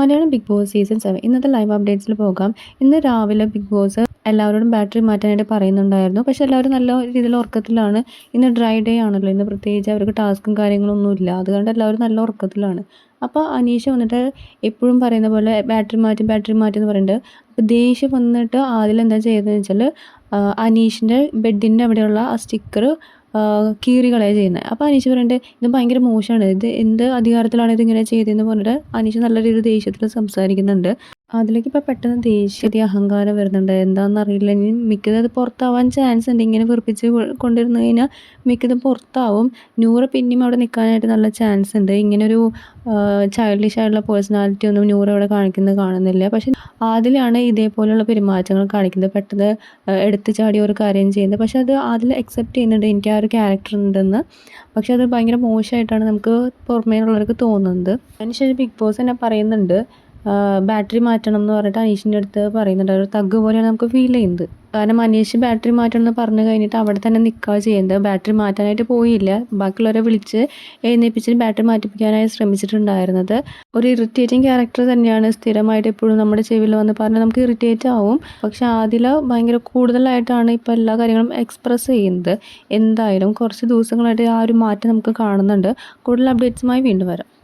Malayalam big boss season seven ഇന്നത്തെ live അപ്ഡേറ്റ്സിൽ പോകാം. ഇന്ന് രാവിലെ ബിഗ് ബോസ് എല്ലാവരോടും ബാറ്ററി മാറ്റാനായിട്ട് പറയുന്നുണ്ടായിരുന്നു. പക്ഷെ എല്ലാവരും നല്ല രീതിയിൽ ഉറക്കത്തിലാണ്. ഇന്ന് ഡ്രൈ ഡേ ആണല്ലോ. ഇന്ന് പ്രത്യേകിച്ച് അവർക്ക് ടാസ്കും കാര്യങ്ങളൊന്നുമില്ല അതുകൊണ്ട് എല്ലാവരും നല്ല ഉറക്കത്തിലാണ്. അപ്പോൾ അനീഷ വന്നിട്ട് എപ്പോഴും പറയുന്ന പോലെ ബാറ്ററി മാറ്റി ബാറ്ററി മാറ്റി എന്ന് പറയുന്നുണ്ട് അപ്പോൾ ദേഷ്യം വന്നിട്ട് ആദ്യം എന്താ ചെയ്തതെന്ന് വെച്ചാൽ അനീഷിന്റെ ബെഡിന്റെ അവിടെയുള്ള ആ സ്റ്റിക്കർ കീറി കളയുക ചെയ്യുന്നത് അപ്പോൾ അനീഷ് പറയുന്നുണ്ട് ഇത് ഭയങ്കര മോശമാണ് ഇത് എന്ത് അധികാരത്തിലാണ് ഇതിങ്ങനെ ചെയ്തതെന്ന് പറഞ്ഞിട്ട് അനീഷ് നല്ല രീതിയിൽ ദേഷ്യത്തിൽ സംസാരിക്കുന്നുണ്ട്. അതിലേക്ക് ഇപ്പോൾ പെട്ടെന്ന് ദേഷ്യത്തെ അഹങ്കാരം വരുന്നുണ്ട്. എന്താണെന്ന് അറിയില്ല. ഇനി മിക്കത് അത് പുറത്താവാൻ ചാൻസ് ഉണ്ട്. ഇങ്ങനെ വെറുപ്പിച്ച് കൊണ്ടിരുന്നു കഴിഞ്ഞാൽ മിക്കത് പുറത്താവും. നൂറ് പിന്നെയും അവിടെ നിൽക്കാനായിട്ട് നല്ല ചാൻസ് ഉണ്ട്. ഇങ്ങനൊരു ചൈൽഡിഷ് ആയിട്ടുള്ള പേഴ്സണാലിറ്റി ഒന്നും നൂറ് അവിടെ കാണിക്കുന്നത് കാണുന്നില്ല. പക്ഷെ ആദിലാണ് ഇതേപോലെയുള്ള പെരുമാറ്റങ്ങൾ കാണിക്കുന്നത്. പെട്ടെന്ന് എടുത്തു ചാടി ഒരു കാര്യം ചെയ്യുന്നത്. പക്ഷെ അത് ആദിൽ അക്സെപ്റ്റ് ചെയ്യുന്നുണ്ട്. എനിക്ക് ആ ഒരു ക്യാരക്ടർ ഉണ്ടെന്ന്. പക്ഷെ അത് ഭയങ്കര മോശമായിട്ടാണ് നമുക്ക് പുറമേയുള്ളവർക്ക് തോന്നുന്നത്. അതിനുശേഷം ബിഗ് ബോസ് തന്നെ പറയുന്നുണ്ട്. ബാറ്ററി മാറ്റണം എന്ന് പറഞ്ഞിട്ട് അനീഷിന്റെ അടുത്ത് പറയുന്നുണ്ട്. ഒരു തഗ് പോലെയാണ് നമുക്ക് ഫീൽ ചെയ്യുന്നത്. കാരണം അനീഷ് ബാറ്ററി മാറ്റണം എന്ന് പറഞ്ഞു കഴിഞ്ഞിട്ട് അവിടെ തന്നെ നിൽക്കുക ചെയ്യുന്നത്. ബാറ്ററി മാറ്റാനായിട്ട് പോയില്ല. ബാക്കിയുള്ളവരെ വിളിച്ച് എഴുന്നേപ്പിച്ചിട്ട് ബാറ്ററി മാറ്റിപ്പിക്കാനായി ശ്രമിച്ചിട്ടുണ്ടായിരുന്നത്. ഒരു ഇറിറ്റേറ്റിംഗ് ക്യാരക്ടർ തന്നെയാണ്. സ്ഥിരമായിട്ട് എപ്പോഴും നമ്മുടെ ചെവിയിൽ വന്ന് പറഞ്ഞാൽ നമുക്ക് ഇറിറ്റേറ്റ് ആവും. പക്ഷെ അതിൽ ഭയങ്കര കൂടുതലായിട്ടാണ് ഇപ്പോൾ എല്ലാ കാര്യങ്ങളും എക്സ്പ്രസ് ചെയ്യുന്നത്. എന്തായാലും കുറച്ച് ദിവസങ്ങളായിട്ട് ആ ഒരു മാറ്റം നമുക്ക് കാണുന്നുണ്ട്. കൂടുതൽ അപ്ഡേറ്റ്സുമായി വീണ്ടും വരാം.